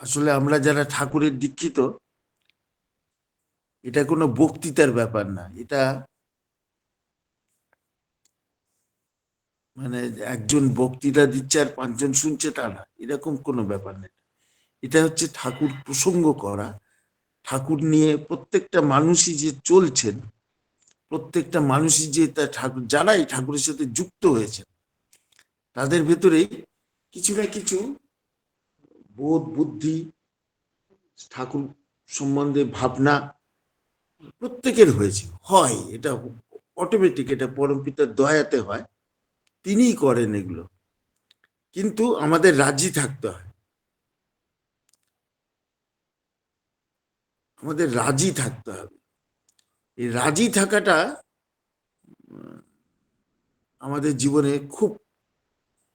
আসলে আমরা যারা ঠাকুরের দীক্ষিত, এটা কোনো বক্তৃতার ব্যাপার না। এটা মানে একজন বক্তৃতা দিচ্ছে আর পাঁচজন শুনছে তা না, এরকম কোনো ব্যাপার নেই। এটা হচ্ছে ঠাকুর প্রসঙ্গ করা। ঠাকুর নিয়ে প্রত্যেকটা মানুষই যে চলছেন, প্রত্যেকটা মানুষই যে তার ঠাকুর, যারাই ঠাকুরের সাথে যুক্ত হয়েছে তাদের ভেতরেই কিছু না কিছু বোধ, বুদ্ধি, ঠাকুর সম্বন্ধে ভাবনা প্রত্যেকের হয়েছে। হয়, এটা অটোমেটিক এটা পরমপিতার দয়াতে হয়। তিনিই করেন এগুলো। কিন্তু আমাদের রাজি থাকতে হয়। আমাদের রাজি থাকতে হবে। এই রাজি থাকাটা আমাদের জীবনে খুব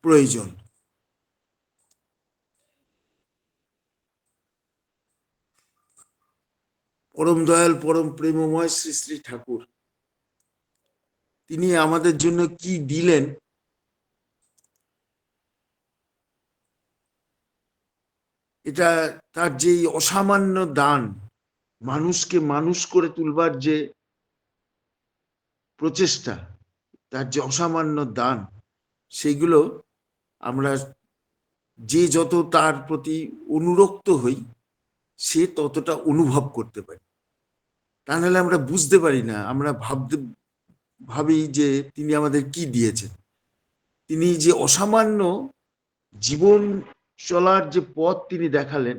প্রয়োজন। পরম দয়াল, পরম প্রেমময় শ্রী শ্রী ঠাকুর। তিনি আমাদের জন্য কি দিলেন? এটা তার যে অসামান্য দান, মানুষকে মানুষ করে তুলবার যে প্রচেষ্টা, তার যে অসামান্য দান সেইগুলো আমরা যে যত তার প্রতি অনুরক্ত হই, সে ততটা অনুভব করতে পারি। তা নাহলে আমরা বুঝতে পারি না, আমরা ভাবতে, ভাবি যে তিনি আমাদের কি দিয়েছেন। তিনি যে অসামান্য জীবন চলার যে পথ তিনি দেখালেন,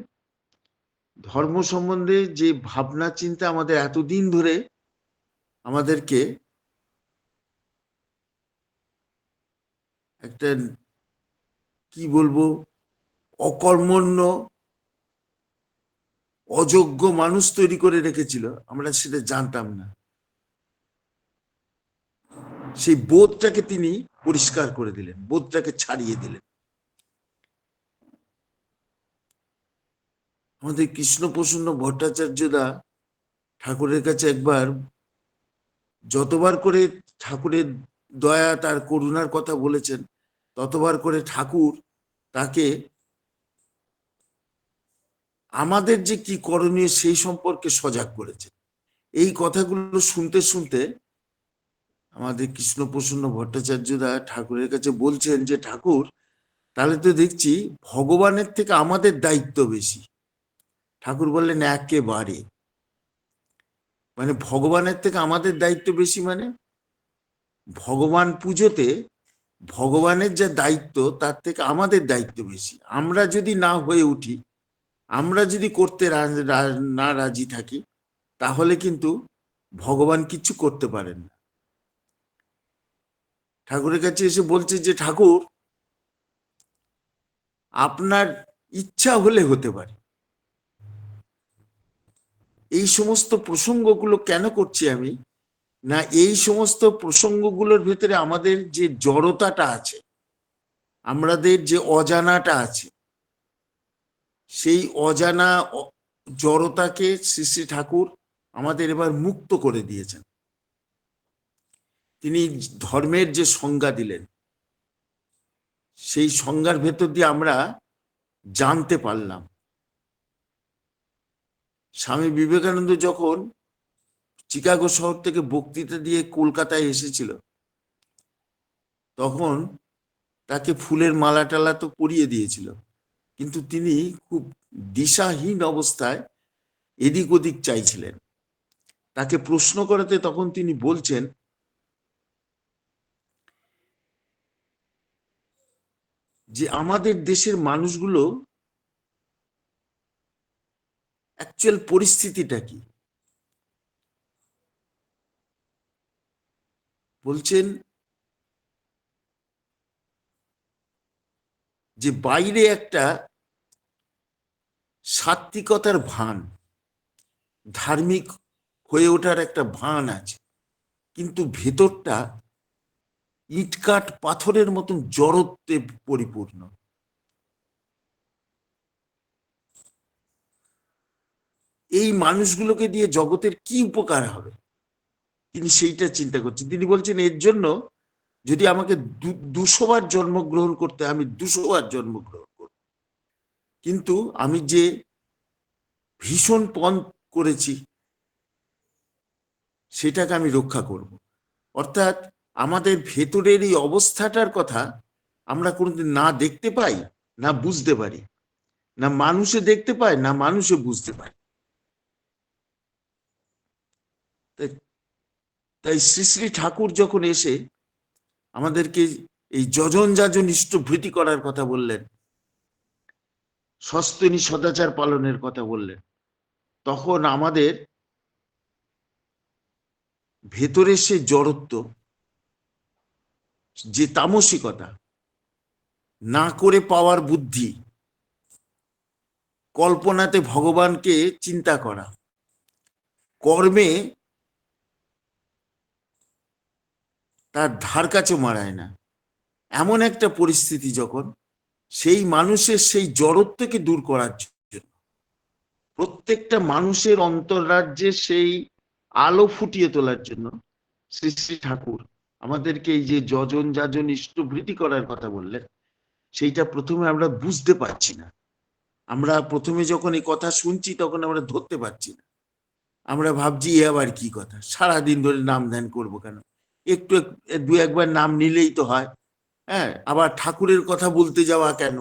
ধর্ম সম্বন্ধে যে ভাবনা, চিন্তা আমাদের এতদিন ধরে আমাদেরকে একটা, কি বলব, অকর্মণ্য অযোগ্য মানুষ তৈরি করে রেখেছিল, আমরা সেটা জানতাম না। সেই বোধটাকে তিনি পরিষ্কার করে দিলেন, বোধটাকে ছাড়িয়ে দিলেন। আমাদের কৃষ্ণ প্রসন্ন ভট্টাচার্যদা ঠাকুরের কাছে একবার যতবার করে ঠাকুরের দয়া, তার করুণার কথা বলেছেন, ততবার করে ঠাকুর তাকে আমাদের যে কি করণীয় সেই সম্পর্কে সজাগ করেছে। এই কথাগুলো শুনতে শুনতে আমাদের কৃষ্ণপ্রসন্ন ভট্টাচার্যরা ঠাকুরের কাছে বলছেন যে, ঠাকুর, তাহলে তো দেখছি ভগবানের থেকে আমাদের দায়িত্ব বেশি। ঠাকুর বললেন, একেবারে। মানে ভগবানের থেকে আমাদের দায়িত্ব বেশি মানে? ভগবান পুজোতে ভগবানের যে দায়িত্ব, তার থেকে আমাদের দায়িত্ব বেশি। আমরা যদি না হয়ে উঠি আমরা যদি করতে না রাজি থাকি, তাহলে কিন্তু ভগবান কিছু করতে পারেন না। ঠাকুরের কাছে এসে বলছে যে, ঠাকুর, আপনার ইচ্ছা হলে হতে পারে। এই সমস্ত প্রসঙ্গগুলো কেন করছি আমি? না, এই সমস্ত প্রসঙ্গগুলোর ভেতরে আমাদের যে জড়তাটা আছে, আমাদের যে অজানাটা আছে সেই অজানা জড়তাকে শ্রী শ্রী ঠাকুর আমাদের এবার মুক্ত করে দিয়েছেন। তিনি ধর্মের যে সংজ্ঞা দিলেন, সেই সংজ্ঞার ভেতর দিয়ে আমরা জানতে পারলাম। স্বামী বিবেকানন্দ যখন চিকাগো শহর থেকে বক্তৃতা দিয়ে কলকাতায় এসেছিল, তখন তাকে ফুলের মালা টালা তো পরিয়ে দিয়েছিল। কিন্তু তিনি খুব দিশাহীন অবস্থায় এদিক ওদিক চাইছিলেন। তাকে প্রশ্ন করাতে তখন তিনি বলছেন, যে আমাদের দেশের মানুষগুলো অ্যাকচুয়াল পরিস্থিতিটা কি? বলছেন যে বাইরে একটা সাত্বিকতার ভান, ধার্মিক হয়ে ওঠার একটা ভান আছে। কিন্তু ভেতরটা ইটকাট পাথরের মতন জড়ত্বে পরিপূর্ণ। এই মানুষগুলোকে দিয়ে জগতের কি উপকার হবে? তিনি সেইটা চিন্তা করছেন। তিনি বলছেন, এর জন্য যদি আমাকে দু- দুশো জন্মগ্রহণ করতে আমি দুশোবার জন্মগ্রহণ কিন্তু আমি যে ভীষণ পণ করেছি, সেটাকে আমি রক্ষা করব। অর্থাৎ আমাদের ভেতরের এই অবস্থাটার কথা আমরা কোনোদিন না দেখতে পাই, না বুঝতে পারি। না মানুষে দেখতে পায়, না মানুষে বুঝতে পারে। তাই- শ্রী শ্রী ঠাকুর যখন এসে আমাদেরকে এই যজন যাজন ইষ্টভৃতি করার কথা বললেন সস্তনী সদাচার পালনের কথা বললেন। তখন আমাদের ভেতরে সে জড়ত্ব, যে তামসিকতা, না করে পাওয়ার বুদ্ধি, কল্পনাতে ভগবানকে চিন্তা করা, কর্মে তার ধার কাছে মারায় না। এমন একটা পরিস্থিতি যখন সেই মানুষের সেই জড়ত্বকে দূর করার জন্য। প্রত্যেকটা মানুষের অন্তর্রাজ্যে সেই আলো ফুটিয়ে তোলার জন্য শ্রী শ্রী ঠাকুর আমাদেরকে এই যে যজন যাজন ইষ্টভৃতি করার কথা বললেন, সেইটা প্রথমে আমরা বুঝতে পারছি না। আমরা প্রথমে যখন এই কথা শুনছি তখন আমরা ধরতে পারছি না। আমরা ভাবছি, এ আবার কি কথা? সারাদিন ধরে নাম ধ্যান করব কেন? একটু এক- দু একবার নাম নিলেই তো হয়। হ্যাঁ আবার ঠাকুরের কথা বলতে যাওয়া কেন?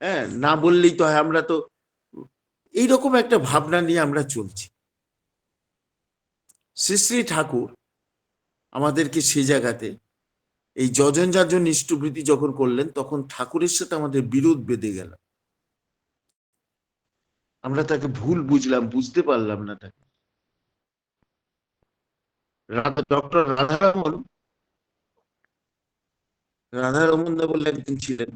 হ্যাঁ না বললেই তো হয়, আমরা তো এইরকম একটা ভাবনা নিয়ে আমরা চলছি। শ্রী শ্রী ঠাকুর আমাদেরকে সে জায়গাতে এই যজন যাজন ইষ্টভৃতি যখন করলেন, তখন ঠাকুরের সাথে আমাদের বিরোধ বেঁধে গেল। আমরা তাকে ভুল বুঝলাম, বুঝতে পারলাম না তাকে। ডক্টর রাধারমন রাধারমন দা বলে একজন ছিলেন।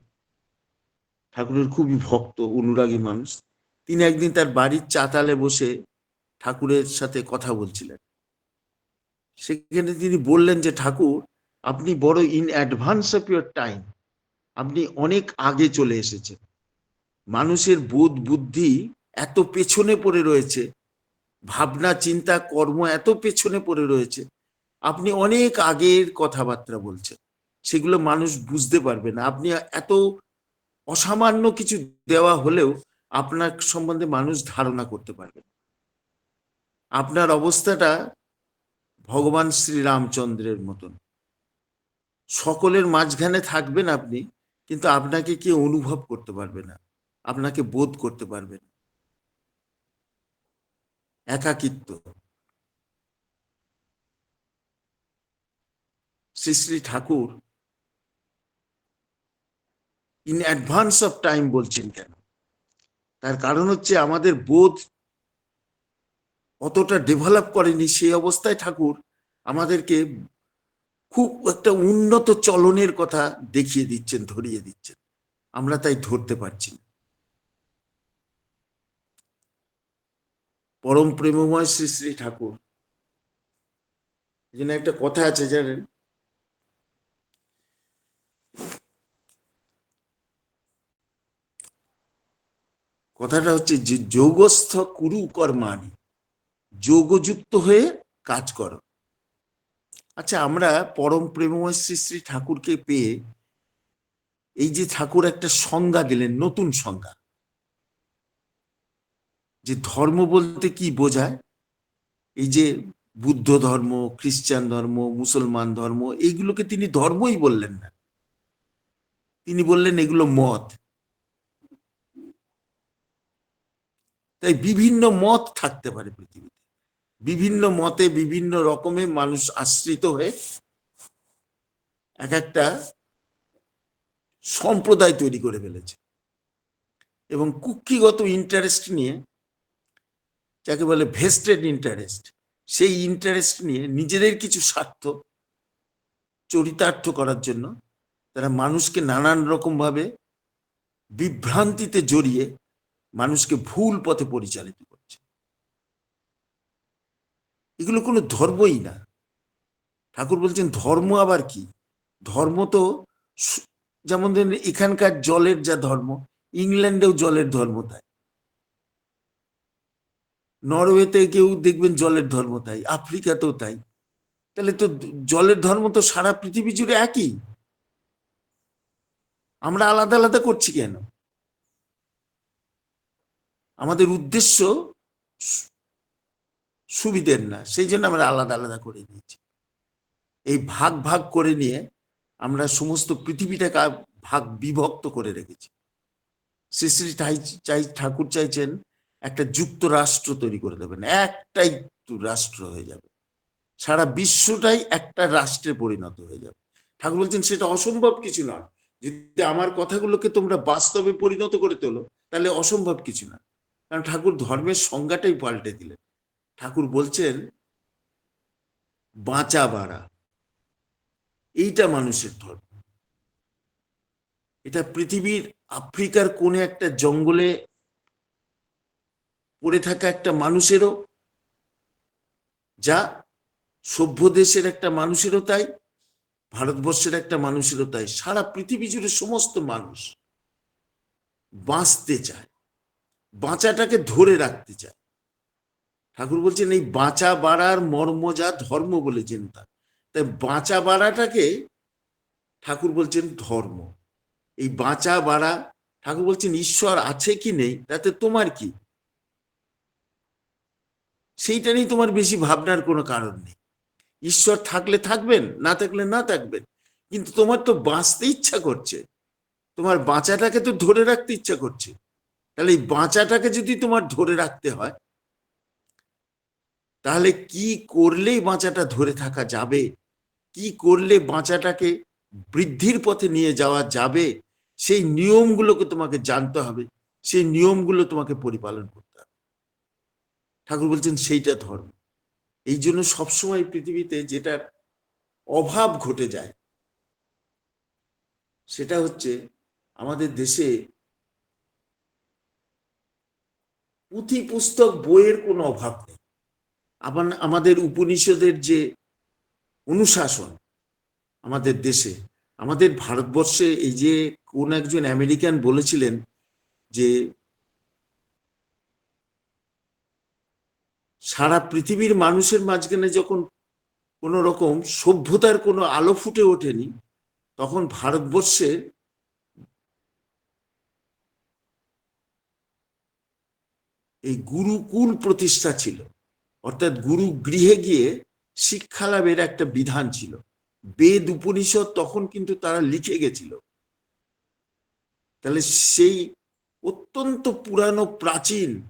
ঠাকুরের খুবই ভক্ত, অনুরাগী মানুষ। তিনি একদিন তার বাড়ির চাতালে বসে ঠাকুরের সাথে কথা বলছিলেন। সেখানে তিনি বললেন যে, ঠাকুর, আপনি বড় in advance of your time আপনি অনেক আগে চলে এসেছেন। মানুষের বোধ বুদ্ধি এত পেছনে পড়ে রয়েছে, ভাবনা, চিন্তা, কর্ম এত পেছনে পড়ে রয়েছে। আপনি অনেক আগের কথাবার্তা বলছেন। সেগুলো মানুষ বুঝতে পারবে না। আপনি এত অসামান্য কিছু দেওয়া হলেও আপনার সম্বন্ধে মানুষ ধারণা করতে পারবে না। আপনার অবস্থাটা ভগবান শ্রীরামচন্দ্রের মতন। সকলের মাঝখানে থাকবেন আপনি, কিন্তু আপনাকে কেউ অনুভব করতে পারবে না, আপনাকে বোধ করতে পারবে না। একাকিত্ব। Shri Shri Thakur in advance of time বলছেন কেন? তার কারণ হচ্ছে আমাদের বোধ অতটা ডেভেলপ করেনি সেই অবস্থায় ঠাকুর আমাদেরকে খুব একটা উন্নত চলনের কথা দেখিয়ে দিচ্ছেন, ধরিয়ে দিচ্ছেন। আমরা তাই ধরতে পারছি না। পরম প্রেমময় শ্রী শ্রী ঠাকুর। এখানে একটা কথা আছে জানেন কথাটা হচ্ছে যে যোগস্থ কুরু কর্মাণি। যোগযুক্ত হয়ে কাজ করো। আচ্ছা আমরা পরম প্রেমময় শ্রী শ্রী ঠাকুরকে পেয়ে এই যে ঠাকুর একটা সংজ্ঞা দিলেন, নতুন সংজ্ঞা। যে ধর্ম বলতে কি বোঝায়? এই যে বুদ্ধ ধর্ম, খ্রিস্টান ধর্ম, মুসলমান ধর্ম, এইগুলোকে তিনি ধর্মই বললেন না। তিনি বললেন এগুলো মত। তাই বিভিন্ন মত থাকতে পারে পৃথিবীতে। বিভিন্ন মতে বিভিন্ন রকমের মানুষ আশ্রিত হয়ে এক একটা সম্প্রদায় তৈরি করে ফেলেছে। এবং কুক্ষিগত ইন্টারেস্ট নিয়ে, যাকে বলে ভেস্টেড ইন্টারেস্ট সেই ইন্টারেস্ট নিয়ে নিজেদের কিছু স্বার্থ চরিতার্থ করার জন্য তারা মানুষকে নানান রকমভাবে বিভ্রান্তিতে জড়িয়ে মানুষকে ভুল পথে পরিচালিত করছে। এগুলো কোনো ধর্মই না। ঠাকুর বলছেন, ধর্ম আবার কি? ধর্ম তো যেমন এখানকার জলের যা ধর্ম, ইংল্যান্ডেও জলের ধর্ম তাই। নরওয়েতে কেউ দেখবেন জলের ধর্ম তাই, আফ্রিকাতেও তাই। তাহলে তো জলের ধর্ম তো সারা পৃথিবী জুড়ে একই। আমরা আলাদা আলাদা করছি কেন? আমাদের উদ্দেশ্য সুবিধের না, সেই জন্য আমরা আলাদা আলাদা করে নিয়েছি। এই ভাগ ভাগ করে নিয়ে আমরা সমস্ত পৃথিবীটাকে ভাগ বিভক্ত করে রেখেছি। শ্রী শ্রী ঠাই- চাই, ঠাকুর চাইছেন একটা যুক্তরাষ্ট্র তৈরি করে দেবেন, একটাই রাষ্ট্র হয়ে যাবে। সারা বিশ্বটাই একটা রাষ্ট্রে পরিণত হয়ে যাবে। ঠাকুর বলছেন, সেটা অসম্ভব কিছু নয়। যদি আমার কথাগুলোকে তোমরা বাস্তবে পরিণত করে তোলো, তাহলে অসম্ভব কিছু না কারণ ঠাকুর ধর্মের সংজ্ঞাটাই পাল্টে দিলেন। ঠাকুর বলছেন, বাঁচা বাড়া। এইটা মানুষের ধর্ম। এটা পৃথিবীর আফ্রিকার কোনে একটা জঙ্গলে পড়ে থাকা একটা মানুষেরও, যা সভ্য দেশের একটা মানুষেরও তাই, ভারতবর্ষের একটা মানুষেরও তাই। সারা পৃথিবী জুড়ে সমস্ত মানুষ বাঁচতে চায়। বাঁচাটাকে ধরে রাখতে চায়। ঠাকুর বলছেন, এই বাঁচা বাড়ার মর্ম যা ধর্ম বলেছেন তা তাই বাঁচা বাড়াটাকে ঠাকুর বলছেন ধর্ম। এই বাঁচা বাড়া, ঠাকুর বলছেন, ঈশ্বর আছে কি নেই? তাতে তোমার কি? সেইটা নিয়ে তোমার বেশি ভাবনার কোনো কারণ নেই। ঈশ্বর থাকলে থাকবেন, না থাকলে না থাকবেন। কিন্তু তোমার তো বাঁচতে ইচ্ছা করছে। তোমার বাঁচাটাকে তো ধরে রাখতে ইচ্ছা করছে। তাহলে এই বাঁচাটাকে যদি তোমার ধরে রাখতে হয়, তাহলে কি করলেই বাঁচাটা ধরে থাকা যাবে? কি করলে বাঁচাটাকে বৃদ্ধির পথে নিয়ে যাওয়া যাবে? সেই নিয়মগুলোকে তোমাকে জানতে হবে, সেই নিয়মগুলো তোমাকে পরিপালন করতে হবে। ঠাকুর বলছেন, সেইটা ধর্ম। এই জন্য সবসময় পৃথিবীতে যেটার অভাব ঘটে যায়, সেটা হচ্ছে আমাদের দেশে পুঁথি পুস্তক বইয়ের কোনো অভাব নেই। আবার আমাদের উপনিষদের যে অনুশাসন আমাদের দেশে, আমাদের ভারতবর্ষে এই যে কোন একজন আমেরিকান বলেছিলেন যে, সারা পৃথিবীর মানুষের মাঝখানে যখন কোন রকম সভ্যতার কোনো আলো ফুটে ওঠেনি, তখন ভারতবর্ষে এই গুরুকুল প্রতিষ্ঠা ছিল। অর্থাৎ গুরু গৃহে গিয়ে শিক্ষা লাভের একটা বিধান ছিল। বেদ, উপনিষদ তখন কিন্তু তারা লিখে গেছিল। তাহলে সেই অত্যন্ত পুরানো, প্রাচীন,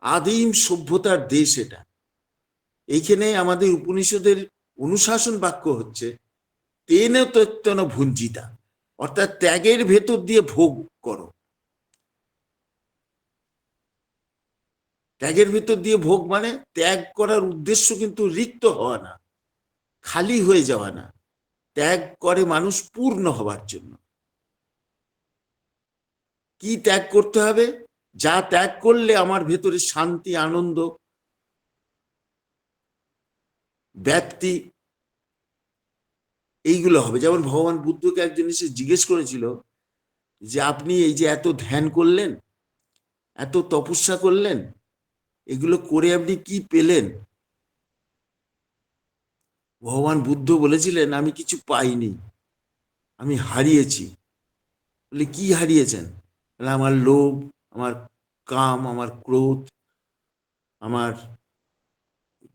আদিম সভ্যতার দেশ এটা। এইখানে আমাদের উপনিষদের অনুশাসন বাক্য হচ্ছে, তেন তত্তন ভুঞ্জিতা। অর্থাৎ ত্যাগের ভেতর দিয়ে ভোগ করো। ত্যাগের ভিতর দিয়ে ভোগ মানে ত্যাগ করার উদ্দেশ্য কিন্তু রিক্ত হওয়া না, খালি হয়ে যাওয়া না। ত্যাগ করে মানুষ পূর্ণ হবার জন্য। কি ত্যাগ করতে হবে? যা ত্যাগ করলে আমার ভেতরে শান্তি, আনন্দ, ব্যাপ্তি, এইগুলো হবে। যেমন ভগবান বুদ্ধকে একজন এসে জিজ্ঞেস করেছিল যে, আপনি এই যে এত ধ্যান করলেন, এত তপস্যা করলেন এগুলো করে আপনি কি পেলেন? ভগবান বুদ্ধ বলেছিলেন, আমি কিছু পাইনি, আমি হারিয়েছি। বলে, কি হারিয়েছেন? আমার লোভ, আমার কাম, আমার ক্রোধ, আমার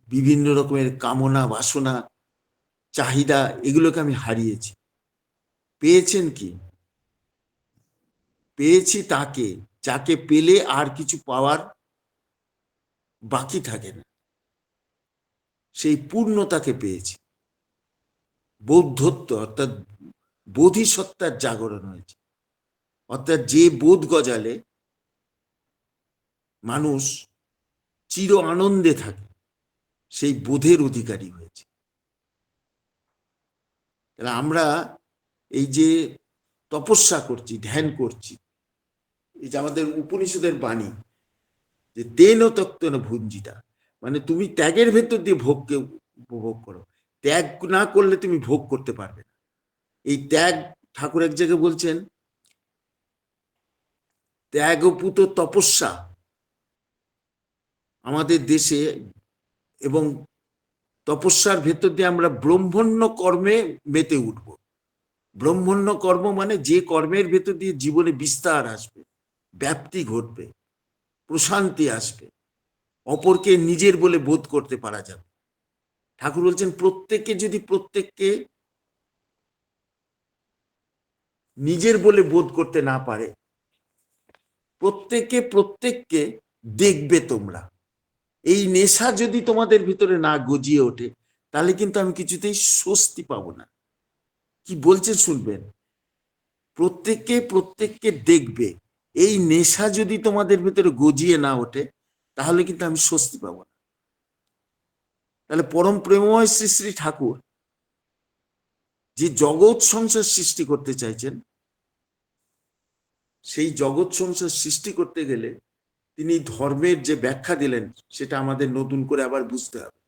বিভিন্ন রকমের কামনা, বাসনা, চাহিদা, এগুলোকে আমি হারিয়েছি। পেয়েছেন কি? পেয়েছি তাকে, যাকে পেলে আর কিছু পাওয়ার বাকি থাকে না সেই পূর্ণতাকে পেয়েছি। বৌদ্ধত্ব অর্থাৎ বোধিসত্তার জাগরণ হয়েছে। অর্থাৎ যে বোধ গজালে মানুষ চির আনন্দে থাকে, সেই বোধের অধিকারী হয়েছে। আমরা এই যে তপস্যা করছি, ধ্যান করছি, এই যে আমাদের উপনিষদের বাণী যে তেন তত্ত্বন ভুঞ্জিতা মানে তুমি ত্যাগের ভেতর দিয়ে ভোগকে উপভোগ করো। ত্যাগ না করলে তুমি ভোগ করতে পারবে না। এই ত্যাগ, ঠাকুর এক জায়গায় বলছেন, ত্যাগপুত তপস্যা আমাদের দেশে এবং তপস্যার ভেতর দিয়ে আমরা ব্রহ্মণ্য কর্মে মেতে উঠব। ব্রহ্মণ্য কর্ম মানে যে কর্মের ভেতর দিয়ে জীবনে বিস্তার আসবে, ব্যাপ্তি ঘটবে। প্রশান্তি আসবে। অপরকে নিজের বলে বোধ করতে পারা যাবে। ঠাকুর বলছেন, প্রত্যেককে যদি প্রত্যেককে নিজের বলে বোধ করতে না পারে প্রত্যেকে প্রত্যেককে দেখবে তোমরা। এই নেশা যদি তোমাদের ভিতরে না গজিয়ে ওঠে, তাহলে কিন্তু আমি কিছুতেই স্বস্তি পাবো না। কি বলছে শুনবেন? প্রত্যেককে প্রত্যেককে দেখবে। এই নেশা যদি তোমাদের ভেতরে গজিয়ে না ওঠে, তাহলে কিন্তু আমি স্বস্তি পাবো না। তাহলে পরম প্রেমময় শ্রী শ্রী ঠাকুর যে জগৎ সংসার সৃষ্টি করতে চাইছেন, সেই জগৎ সংসার সৃষ্টি করতে গেলে তিনি ধর্মের যে ব্যাখ্যা দিলেন, সেটা আমাদের নতুন করে আবার বুঝতে হবে।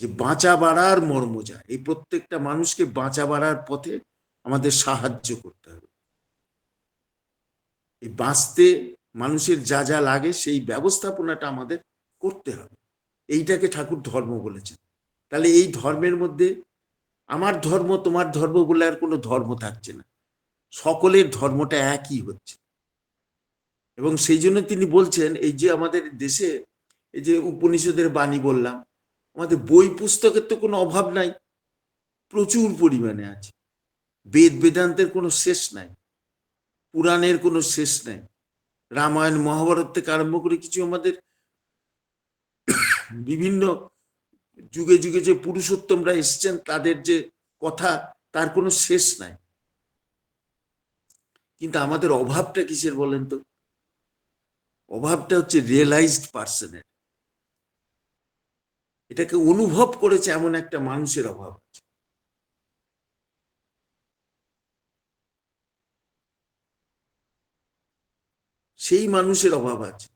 যে বাঁচা বাড়ার মর্ম যা, এই প্রত্যেকটা মানুষকে বাঁচা বাড়ার পথে আমাদের সাহায্য হবে এই বাঁচতে মানুষের যা যা লাগে সেই ব্যবস্থাপনাটা আমাদের করতে হবে। এইটাকে ঠাকুর ধর্ম বলেছেন। তাহলে এই ধর্মের মধ্যে আমার ধর্ম, তোমার ধর্ম বলে আর কোনো ধর্ম থাকছে না। সকলের ধর্মটা একই হচ্ছে। এবং সেই জন্য তিনি বলছেন, এই যে আমাদের দেশে এই যে উপনিষদের বাণী বললাম, আমাদের বই পুস্তকের তো কোনো অভাব নাই। প্রচুর পরিমাণে আছে। বেদ, বেদান্তের কোনো শেষ নাই। পুরাণের কোনো শেষ নাই। রামায়ণ মহাভারত থেকে আরম্ভ করে কিছু আমাদের বিভিন্ন যুগে যুগে যে পুরুষোত্তমরা এসছেন, তাদের যে কথা, তার কোনো শেষ নাই। কিন্তু আমাদের অভাবটা কিসের বলেন তো? অভাবটা হচ্ছে রিয়েলাইজড পার্সনের এটাকে অনুভব করেছে এমন একটা মানুষের অভাব আছে সেই মানুষের অভাব আছে।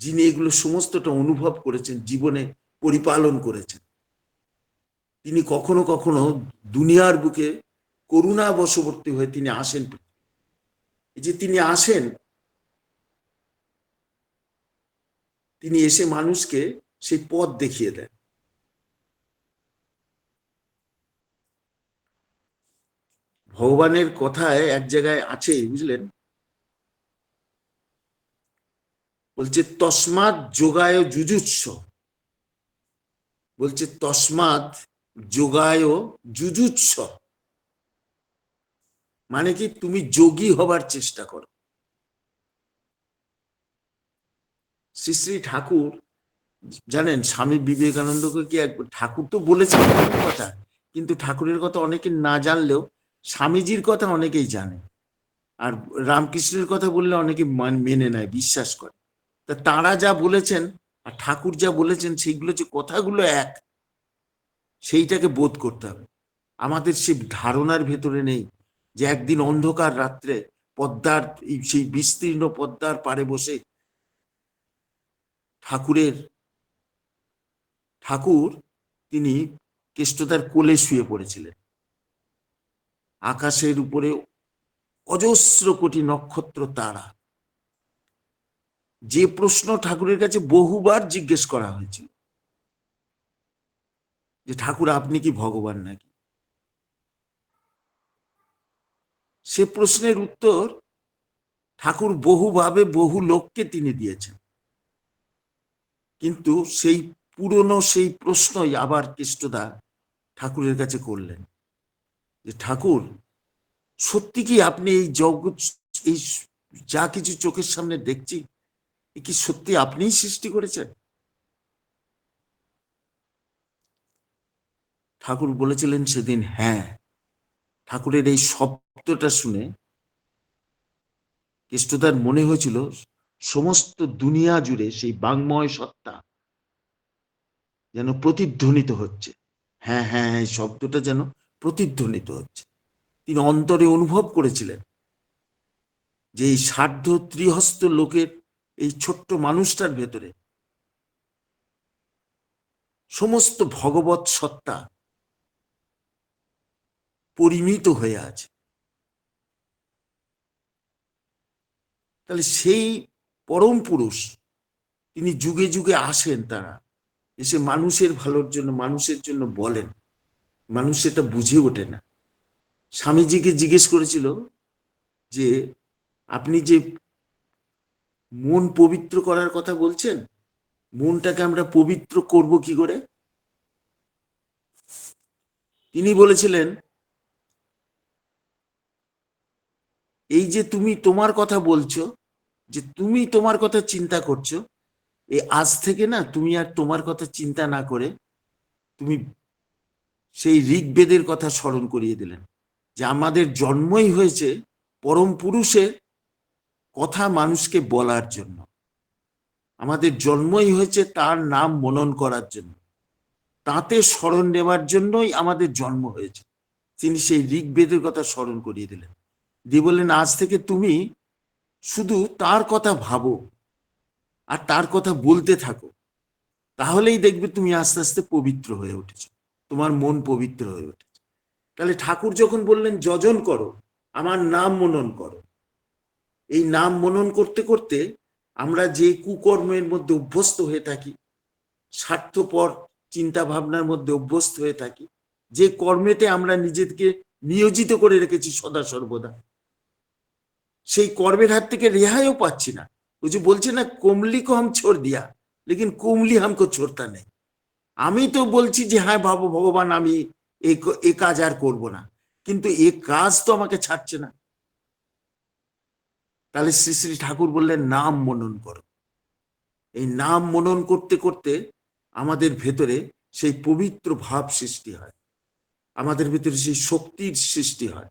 যিনি এগুলো সমস্তটা অনুভব করেছেন, জীবনে পরিপালন করেছেন। তিনি কখনো কখনো দুনিয়ার বুকে করুণা বশবর্তী হয়ে তিনি আসেন। এই যে তিনি আসেন, তিনি এসে মানুষকে সেই পথ দেখিয়ে দেন। ভগবানের কথায় এক জায়গায় আছে, বুঝলেন? বলছে তসমাৎ যোগায় যুজুৎস বলছে তসমাৎ যোগায় যুজুৎস মানে কি, তুমি যোগী হবার চেষ্টা করো। শ্রী শ্রী ঠাকুর, জানেন, স্বামী বিবেকানন্দকে কি ঠাকুর তো বলেছেন কথা, কিন্তু ঠাকুরের কথা অনেকে না জানলেও স্বামীজির কথা অনেকেই জানে। আর রামকৃষ্ণের কথা বললে অনেকে মেনে নেয়, বিশ্বাস করে। তা তারা যা বলেছেন আর ঠাকুর যা বলেছেন, সেইগুলো যে কথাগুলো এক, সেইটাকে বোধ করতে হবে। আমাদের সেই ধারণার ভেতরে নেই যে একদিন অন্ধকার রাত্রে পদ্মার সেই বিস্তীর্ণ পদ্মার পারে বসে ঠাকুরের, ঠাকুর তিনি কেষ্টদার কোলে শুয়ে পড়েছিলেন। আকাশের উপরে অজস্র কোটি নক্ষত্র তারা। যে প্রশ্ন ঠাকুরের কাছে বহুবার জিজ্ঞেস করা হয়েছে যে ঠাকুর, আপনি কি ভগবান নাকি? সে প্রশ্নের উত্তর ঠাকুর বহুভাবে বহু লোককে তিনি দিয়েছেন। কিন্তু সেই পুরনো সেই প্রশ্নই আবার কৃষ্ণদা ঠাকুরের কাছে করলেন যে, ঠাকুর, সত্যি কি আপনি এই জগৎ, এই যা কিছু চোখের সামনে দেখছি কি সত্যি আপনিই সৃষ্টি করেছেন? ঠাকুর বলেছিলেন সেদিন হ্যাঁ। ঠাকুরের এই শব্দটা শুনে কেষ্টদার মনে হয়েছিল, সমস্ত দুনিয়া জুড়ে সেই বাংময় সত্তা যেন প্রতিধ্বনিত হচ্ছে। হ্যাঁ হ্যাঁ হ্যাঁ শব্দটা যেন প্রতিধ্বনিত হচ্ছে। তিনি অন্তরে অনুভব করেছিলেন যে এই সার্ধ ত্রিহস্ত লোকের এই ছোট্ট মানুষটার ভেতরে। সমস্ত ভগবত সত্তা পরিমিত হয়ে আছে। তাহলে সেই পরম পুরুষ, তিনি যুগে যুগে আসেন তারা, এসে মানুষের ভালোর জন্য, মানুষের জন্য বলেন। মানুষ সেটা বুঝে ওঠে না। স্বামীজিকে জিজ্ঞেস করেছিল যে, আপনি যে মন পবিত্র করার কথা বলছেন? মনটাকে আমরা পবিত্র করব কি করে? তিনি বলেছিলেন, এই যে তুমি তোমার কথা বলছো, যে তুমি তোমার কথা চিন্তা করছ এই আজ থেকে না তুমি আর তোমার কথা চিন্তা না করে তুমি সেই ঋগ্বেদের কথা স্মরণ করিয়ে দিলেন। যে আমাদের জন্মই হয়েছে পরম পুরুষের কথা মানুষকে বলার জন্য। আমাদের জন্মই হয়েছে তার নাম মনন করার জন্য। তাতে স্মরণ নেওয়ার জন্যই আমাদের জন্ম হয়েছে। তিনি সেই ঋগ্বেদের কথা স্মরণ করিয়ে দিলেন। দিয়ে বললেন, আজ থেকে তুমি শুধু তার কথা ভাবো আর তার কথা বলতে থাকো। তাহলেই দেখবে তুমি আস্তে আস্তে পবিত্র হয়ে উঠেছো। তোমার মন পবিত্র হয়ে উঠেছে। তাহলে ঠাকুর যখন বললেন, যজন করো, আমার নাম মনন করো এই নাম মনন করতে করতে আমরা যে কুকর্মের মধ্যে অভ্যস্ত হয়ে থাকি, স্বার্থপর চিন্তা ভাবনার মধ্যে অভ্যস্ত হয়ে থাকি, যে কর্মেতে আমরা নিজেকে নিয়োজিত করে রেখেছি সদা সর্বদা, সেই কর্মের হাত থেকে রেহাইও পাচ্ছি না। ওই যে বলছে না, কমলি কো হাম ছোড় দিয়া লেকিন কুমলি হামকো ছোড়তা নেই। আমি তো বলছি যে হ্যাঁ ভাবো, ভগবান, আমি এ কাজ আর করব না কিন্তু এ কাজ তো আমাকে ছাড়ছে না। তাহলে শ্রী শ্রী ঠাকুর বললেন, নাম মনন করো। এই নাম মনন করতে করতে আমাদের ভেতরে সেই পবিত্র ভাব সৃষ্টি হয়। আমাদের ভেতরে সেই শক্তির সৃষ্টি হয়।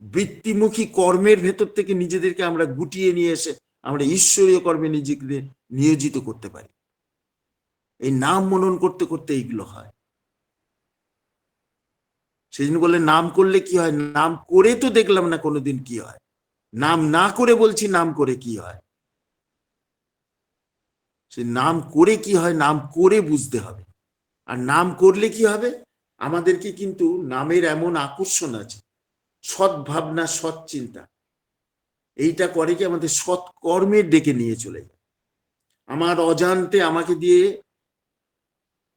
বৃত্তিমুখী কর্মের ভেতর থেকে নিজেদেরকে আমরা গুটিয়ে নিয়ে এসে আমরা ঈশ্বরীয় কর্মে নিজেকে নিয়োজিত করতে পারি। এই নাম মনন করতে করতে এইগুলো হয়। জন্য বললে নাম করলে কি হয়? নাম করে তো দেখলাম না কোনোদিন কি হয়। নাম না করে বলছি, নাম করে কি হয়? সে নাম করে কি হয়, নাম করে বুঝতে হবে। আর নাম করলে কি হবে? আমাদেরকে কিন্তু নামের এমন আকর্ষণ আছে, সৎ ভাবনা, সৎ চিন্তা। এইটা করে কি আমাদের সৎ কর্মের ডেকে নিয়ে চলে যায়। আমার অজান্তে আমাকে দিয়ে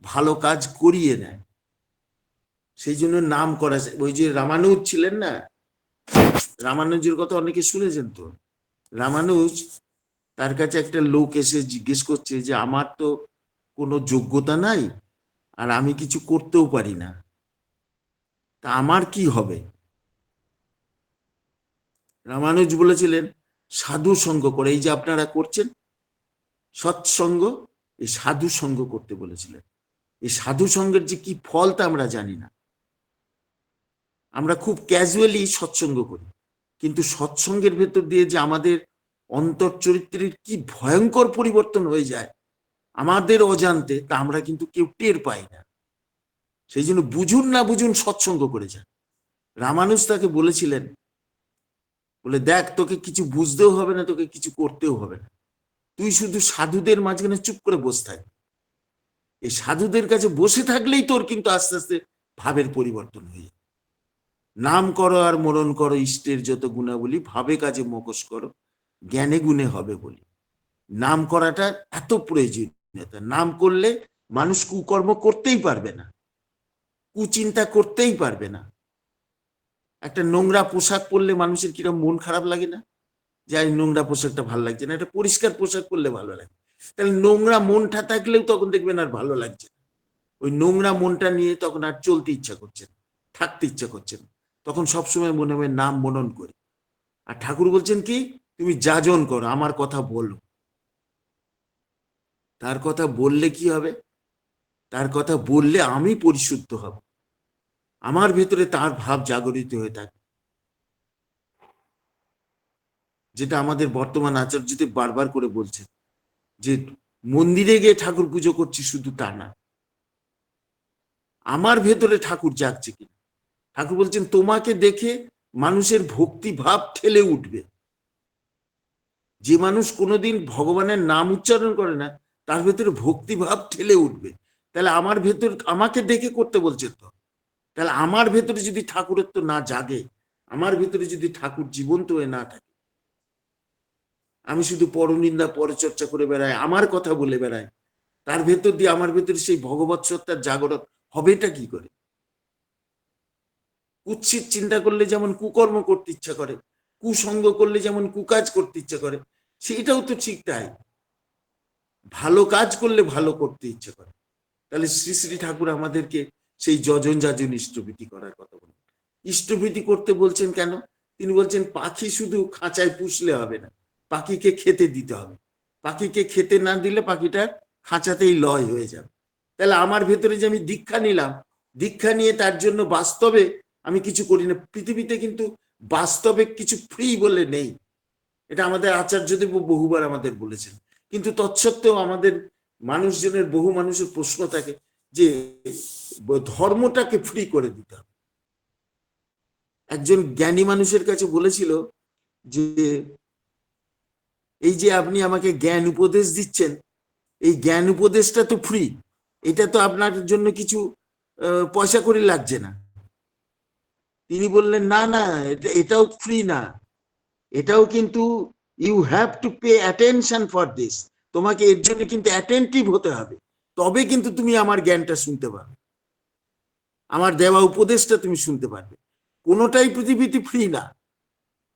ভালো কাজ করিয়ে নেয়। সেই জন্য নাম করা। ওই যে রামানুজ ছিলেন না রামানুজের কথা অনেকে শুনেছেন তো। রামানুজ তার কাছে একটা লোক এসে জিজ্ঞেস করছে যে, আমার তো কোনো যোগ্যতা নাই আর আমি কিছু করতেও পারি না। তা আমার কি হবে? রামানুজ বলেছিলেন, সাধু সঙ্গ করে। এই যে আপনারা করছেন, সৎসঙ্গ, এই সাধু সঙ্গ করতে বলেছিলেন। এই সাধু সঙ্গের যে কি ফল তা আমরা জানি না। আমরা খুব ক্যাজুয়ালি সৎসঙ্গ করি। কিন্তু সৎসঙ্গের ভেতর দিয়ে যে আমাদের অন্তর চরিত্রের কি ভয়ঙ্কর পরিবর্তন হয়ে যায়, আমাদের অজান্তে তা আমরা কিন্তু কেউ টের পাই না। সেই জন্য বুঝুন না বুঝুন সৎসঙ্গ করে যান। রামানুজ তাকে বলেছিলেন, বলে, দেখ, তোকে কিছু বুঝতেও হবে না, তোকে কিছু করতেও হবে না। তুই শুধু সাধুদের মাঝখানে চুপ করে বসে থাক। এই সাধুদের কাছে বসে থাকলেই তোর কিন্তু আস্তে আস্তে ভাবের পরিবর্তন হয়ে যাবে। নাম করো আর মরণ করো, ইষ্টের যত গুণাবলী, ভাবে কাজে মুখোশ করো, জ্ঞানে গুণে হবে বলি। নাম করাটা এত প্রয়োজনীয়তা। নাম করলে মানুষ কুকর্ম করতেই পারবে না, কুচিন্তা করতেই পারবে না। একটা নোংরা পোশাক পরলে মানুষের কীরকম মন খারাপ লাগে না? যে নোংরা পোশাকটা ভালো লাগছে না। একটা পরিষ্কার পোশাক পরলে ভালো লাগে। তাহলে নোংরা মনটা থাকলেও তখন দেখবেন আর ভালো লাগছে না। ওই নোংরা মনটা নিয়ে তখন আর চলতে ইচ্ছা করছে না, থাকতে ইচ্ছা করছে না। তখন সবসময় মনে হয় নাম মনন করি। আর ঠাকুর বলছেন কি, তুমি যাজন করো, আমার কথা বলো। তার কথা বললে কি হবে? তার কথা বললে আমি পরিশুদ্ধ হব। আমার ভেতরে তার ভাব জাগরিত হয়ে থাকে। যেটা আমাদের বর্তমান আচার্যতে বারবার করে বলছেন যে, মন্দিরে গিয়ে ঠাকুর পুজো করছি শুধু তা না। আমার ভেতরে ঠাকুর জাগছে কিনা? ঠাকুর বলছেন, তোমাকে দেখে মানুষের ভক্তি ভাব ঠেলে উঠবে। যে মানুষ কোনোদিন ভগবানের নাম উচ্চারণ করে না, তার ভেতরে ভক্তি ভাব ঠেলে উঠবে। তাহলে আমার ভেতর, আমাকে দেখে করতে বলছে তো। তাহলে আমার ভেতরে যদি ঠাকুরত্ব না জাগে, আমার ভেতরে যদি ঠাকুর জীবন্ত হয়ে না থাকে, আমি শুধু পরনিন্দা, পরচর্চা করে বেড়াই, আমার কথা বলে বেড়াই, তার ভেতর দিয়ে আমার ভেতরে সেই ভগবৎ সত্তার জাগরণ, হবেটা কি করে? কুৎসিত চিন্তা করলে যেমন কুকর্ম করতে ইচ্ছা করে, কুসঙ্গ করলে যেমন কুকাজ করতে ইচ্ছা করে, সেটাও তো ঠিক তাই। ভালো কাজ করলে ভালো করতে ইচ্ছে করে। তাহলে শ্রী শ্রী ঠাকুর আমাদেরকে সেই যজন যাজন ইষ্টভীতি করার কথা বলেন। ইষ্টভীতি করতে বলছেন কেন? তিনি বলছেন, পাখি শুধু খাঁচায় পুষলে হবে না, পাখিকে খেতে দিতে হবে। পাখিকে খেতে না দিলে পাখিটার খাঁচাতেই লয় হয়ে যাবে। তাহলে আমার ভেতরে যে আমি দীক্ষা নিলাম, দীক্ষা নিয়ে তার জন্য বাস্তবে আমি কিছু করি না। পৃথিবীতে কিন্তু বাস্তবে কিছু ফ্রি বলে নেই। এটা আমাদের আচার্যদেব বহুবার আমাদের বলেছেন। কিন্তু তৎসত্ত্বেও আমাদের মানুষজনের, বহু মানুষের প্রশ্ন থাকে যে, ধর্মটাকে ফ্রি করে দিতে হবে। একজন জ্ঞানী মানুষের কাছে বলেছিল যে, এই যে আপনি আমাকে জ্ঞান উপদেশ দিচ্ছেন, এই জ্ঞান উপদেশটা তো ফ্রি এটা তো আপনার জন্য কিছু পয়সা করে লাগছে না। তিনি বললেন, না না, এটা, এটাও ফ্রি না। এটাও কিন্তু you have to pay attention for this তোমাকে এর জন্য কিন্তু অ্যাটেন্টিভ হতে হবে। তবে কিন্তু তুমি আমার জ্ঞানটা শুনতে পারবে। আমার দেওয়া উপদেশটা তুমি শুনতে পারবে। কোনোটাই পৃথিবীতে ফ্রি না।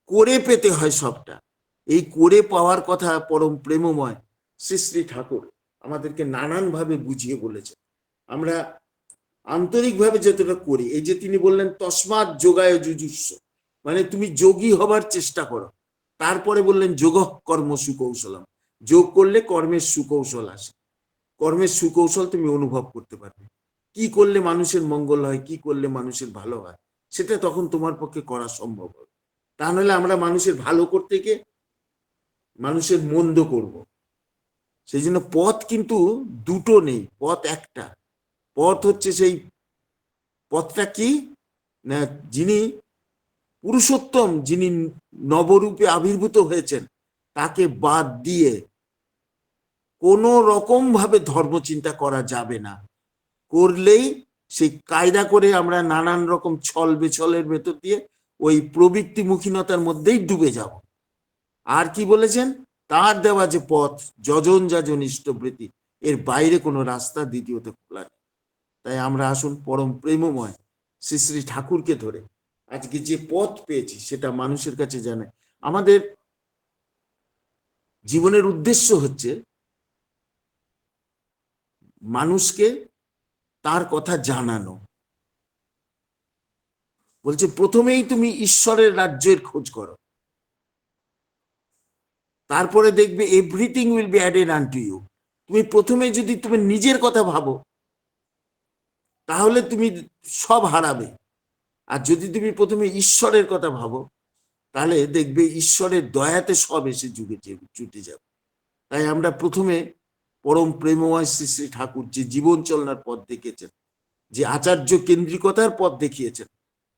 করে পেতে হয় সবটা। এই করে পাওয়ার কথা পরম প্রেমময় শ্রী শ্রী ঠাকুর আমাদেরকে নানানভাবে বুঝিয়ে বলেছে আমরা আন্তরিকভাবে যতটা করি, এই যে তিনি বললেন তসমাৎ যোগায় যুজুস্ব মানে তুমি যোগী হবার চেষ্টা করো। তারপরে বললেন যোগ কর্ম সুকৌশলম। যোগ করলে কর্মের সুকৌশল আসে। কর্মের সুকৌশল তুমি অনুভব করতে পারবে। কি করলে মানুষের মঙ্গল হয়, কি করলে মানুষের ভালো হয়, সেটা তখন তোমার পক্ষে করা সম্ভব হবে। তা নাহলে আমরা মানুষের ভালো করতে গিয়ে মানুষের মন্দ করব। সেই জন্য পথ কিন্তু দুটো নেই, পথ একটা। পথ হচ্ছে সেই পথটা কি? না, যিনি পুরুষোত্তম, যিনি নবরূপে আবির্ভূত হয়েছেন, তাকে বাদ দিয়ে কোনো রকম ভাবে ধর্ম চিন্তা করা যাবে না। করলেই সেই কায়দা করে আমরা নানান রকম ছল বেছলের ভেতর দিয়ে ওই প্রবৃত্তিমুখীনতার মধ্যেই ডুবে যাব। আর কি বলেছেন? তার দেওয়া যে পথ, যজন যাজন ইষ্টবৃত্তি এর বাইরে কোনো রাস্তা দ্বিতীয়তে খোলা তাই আমরা আসুন পরম প্রেমময় শ্রী শ্রী ঠাকুরকে ধরে আজকে যে পথ পেয়েছি সেটা মানুষের কাছে জানায় আমাদের জীবনের উদ্দেশ্য হচ্ছে মানুষকে তার কথা জানানো। বলছে, প্রথমেই তুমি ঈশ্বরের রাজ্যের খোঁজ করো। তারপরে দেখবে everything will be added unto you তুমি প্রথমে যদি তুমি নিজের কথা ভাবো তাহলে তুমি সব হারাবে। আর যদি তুমি প্রথমে ঈশ্বরের কথা ভাবো, তাহলে দেখবে ঈশ্বরের দয়াতে সব এসে যুগে জুটে যাবে। তাই আমরা প্রথমে পরম প্রেমময় শ্রী শ্রী ঠাকুর যে জীবন চলনার পথ দেখিয়েছেন, যে আচার্য কেন্দ্রিকতার পথ দেখিয়েছেন,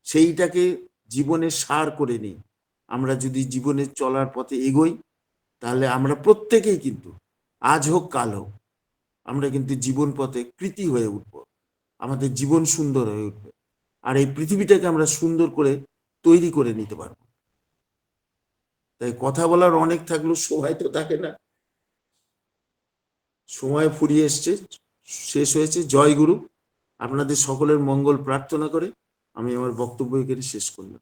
সেইটাকে জীবনে সার করে নিই। আমরা যদি জীবনে চলার পথে এগোই, তাহলে আমরা প্রত্যেকেই কিন্তু আজ হোক, কাল হোক, আমরা কিন্তু জীবন পথে কৃতি হয়ে উঠব। আমাদের জীবন সুন্দর হয়ে উঠবে। আর এই পৃথিবীটাকে আমরা সুন্দর করে তৈরি করে নিতে পারব। তাই কথা বলার অনেক থাকলেও সময় তো থাকে না। সময় ফুরিয়ে এসছে, শেষ হয়েছে। জয় গুরু। আপনাদের সকলের মঙ্গল প্রার্থনা করে আমি আমার বক্তব্য এখানে শেষ করলাম।